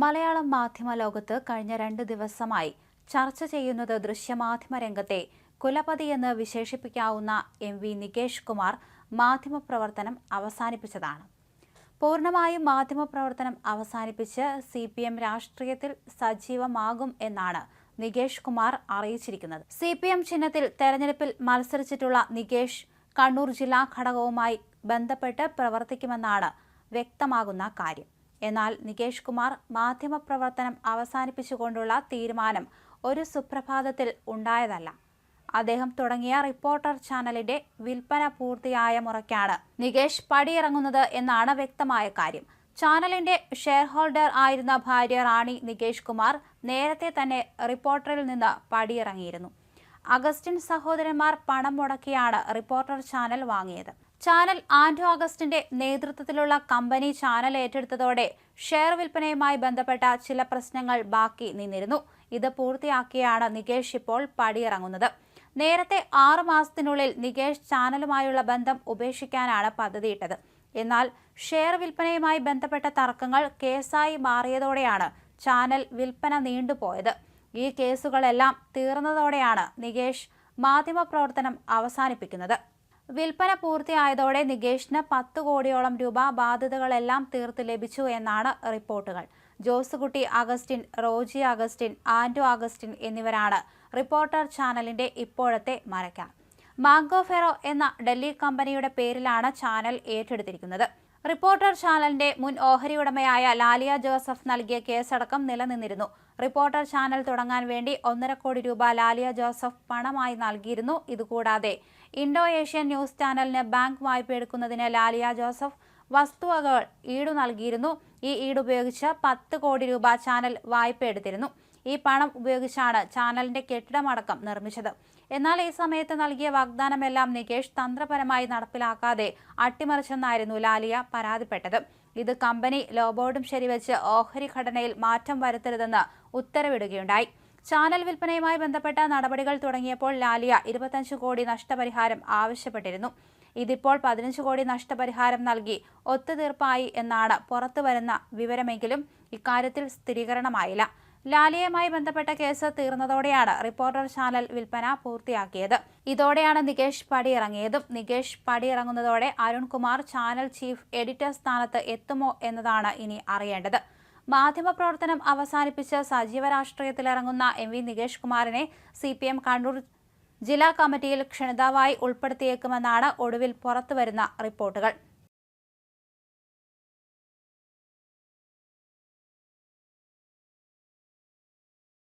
മലയാളം മാധ്യമ ലോകത്ത് കഴിഞ്ഞ രണ്ട് ദിവസമായി ചർച്ച ചെയ്യുന്നത് ദൃശ്യമാധ്യമ രംഗത്തെ കുലപതിയെന്ന് വിശേഷിപ്പിക്കാവുന്ന എം വി നികേഷ് കുമാർ മാധ്യമപ്രവർത്തനം അവസാനിപ്പിച്ചതാണ്. പൂർണമായും മാധ്യമപ്രവർത്തനം അവസാനിപ്പിച്ച് സി പി എം രാഷ്ട്രീയത്തിൽ സജീവമാകും എന്നാണ് നികേഷ് കുമാർ അറിയിച്ചിരിക്കുന്നത്. സി പി എം ചിഹ്നത്തിൽ തെരഞ്ഞെടുപ്പിൽ മത്സരിച്ചിട്ടുള്ള നികേഷ് കണ്ണൂർ ജില്ലാ ഘടകവുമായി ബന്ധപ്പെട്ട് പ്രവർത്തിക്കുമെന്നാണ് വ്യക്തമാകുന്ന കാര്യം. എന്നാൽ നികേഷ് കുമാർ മാധ്യമപ്രവർത്തനം അവസാനിപ്പിച്ചുകൊണ്ടുള്ള തീരുമാനം ഒരു സുപ്രഭാതത്തിൽ ഉണ്ടായതല്ല. അദ്ദേഹം തുടങ്ങിയ റിപ്പോർട്ടർ ചാനലിന്റെ വിൽപ്പന പൂർത്തിയായ മുറയ്ക്കാണ് നികേഷ് പടിയിറങ്ങുന്നത് എന്നാണ് വ്യക്തമായ കാര്യം. ചാനലിന്റെ ഷെയർ ഹോൾഡർ ആയിരുന്ന ഭാര്യ റാണി നികേഷ് കുമാർ നേരത്തെ തന്നെ റിപ്പോർട്ടറിൽ നിന്ന് പടിയിറങ്ങിയിരുന്നു. അഗസ്റ്റിൻ സഹോദരന്മാർ പണം മുടക്കിയാണ് റിപ്പോർട്ടർ ചാനൽ വാങ്ങിയത്. ചാനൽ ആൻഡോ അഗസ്റ്റിന്റെ നേതൃത്വത്തിലുള്ള കമ്പനി ചാനൽ ഏറ്റെടുത്തതോടെ ഷെയർ വിൽപ്പനയുമായി ബന്ധപ്പെട്ട ചില പ്രശ്നങ്ങൾ ബാക്കി നിന്നിരുന്നു. ഇത് പൂർത്തിയാക്കിയാണ് നികേഷ് ഇപ്പോൾ പടിയിറങ്ങുന്നത്. നേരത്തെ ആറു മാസത്തിനുള്ളിൽ നികേഷ് ചാനലുമായുള്ള ബന്ധം ഉപേക്ഷിക്കാനാണ് പദ്ധതിയിട്ടത്. എന്നാൽ ഷെയർ വിൽപ്പനയുമായി ബന്ധപ്പെട്ട തർക്കങ്ങൾ കേസായി മാറിയതോടെയാണ് ചാനൽ വിൽപ്പന നീണ്ടുപോയത്. ഈ കേസുകളെല്ലാം തീർന്നതോടെയാണ് നികേഷ് മാധ്യമപ്രവർത്തനം അവസാനിപ്പിക്കുന്നത്. വിൽപ്പന പൂർത്തിയായതോടെ നികേഷിന് പത്ത് കോടിയോളം രൂപ ബാധ്യതകളെല്ലാം തീർത്ത് ലഭിച്ചു എന്നാണ് റിപ്പോർട്ടുകൾ. Josekutty Augustine Roji Augustine Anto Augustine എന്നിവരാണ് റിപ്പോർട്ടർ ചാനലിന്റെ ഇപ്പോഴത്തെ മരക്കാർ മാംഗോ ഫെറോ എന്ന ഡൽഹി കമ്പനിയുടെ പേരിലാണ് ചാനൽ ഏറ്റെടുത്തിരിക്കുന്നത്. റിപ്പോർട്ടർ ചാനലിന്റെ മുൻ ഓഹരി ഉടമയായ ലാലിയ ജോസഫ് നൽകിയ കേസടക്കം നിലനിന്നിരുന്നു. റിപ്പോർട്ടർ ചാനൽ തുടങ്ങാൻ വേണ്ടി ഒന്നര കോടി രൂപ ലാലിയ ജോസഫ് പണമായി നൽകിയിരുന്നു. ഇതുകൂടാതെ ഇൻഡോ ഏഷ്യൻ ന്യൂസ് ചാനലിന് ബാങ്ക് വായ്പ എടുക്കുന്നതിന് ലാലിയ ജോസഫ് വസ്തുവകകൾ ഈടു നൽകിയിരുന്നു. ഈ ഈടുപയോഗിച്ച് പത്ത് കോടി രൂപ ചാനൽ വായ്പ എടുത്തിരുന്നു. ഈ പണം ഉപയോഗിച്ചാണ് ചാനലിന്റെ കെട്ടിടമടക്കം നിർമ്മിച്ചത്. എന്നാൽ ഈ സമയത്ത് നൽകിയ വാഗ്ദാനമെല്ലാം നികേഷ് തന്ത്രപരമായി നടപ്പിലാക്കാതെ അട്ടിമറിച്ചെന്നായിരുന്നു ലാലിയ പരാതിപ്പെട്ടത്. ഇത് കമ്പനി ലോബോർഡും ശരിവെച്ച് ഓഹരി ഘടനയിൽ മാറ്റം വരുത്തരുതെന്ന് ഉത്തരവിടുകയുണ്ടായി. ചാനൽ വിൽപ്പനയുമായി ബന്ധപ്പെട്ട നടപടികൾ തുടങ്ങിയപ്പോൾ ലാലിയ ഇരുപത്തഞ്ച് കോടി നഷ്ടപരിഹാരം ആവശ്യപ്പെട്ടിരുന്നു. ഇതിപ്പോൾ പതിനഞ്ച് കോടി നഷ്ടപരിഹാരം നൽകി ഒത്തുതീർപ്പായി എന്നാണ് പുറത്തുവരുന്ന വിവരമെങ്കിലും ഇക്കാര്യത്തിൽ സ്ഥിരീകരണമായില്ല. ലാലിയയുമായി ബന്ധപ്പെട്ട കേസ് തീർന്നതോടെയാണ് റിപ്പോർട്ടർ ചാനൽ വിൽപ്പന പൂർത്തിയാക്കിയത്. ഇതോടെയാണ് നികേഷ് പടിയിറങ്ങിയതും. നികേഷ് പടിയിറങ്ങുന്നതോടെ അരുൺകുമാർ ചാനൽ ചീഫ് എഡിറ്റർ സ്ഥാനത്ത് എത്തുമോ എന്നതാണ് ഇനി അറിയേണ്ടത്. മാധ്യമപ്രവർത്തനം അവസാനിപ്പിച്ച് സജീവ രാഷ്ട്രീയത്തിലിറങ്ങുന്ന എം വി നികേഷ് കുമാറിനെ സി പി എം കണ്ണൂർ ജില്ലാ കമ്മിറ്റിയിൽ ക്ഷണിതാവായി ഉൾപ്പെടുത്തിയേക്കുമെന്നാണ് ഒടുവിൽ പുറത്തുവരുന്ന റിപ്പോർട്ടുകൾ.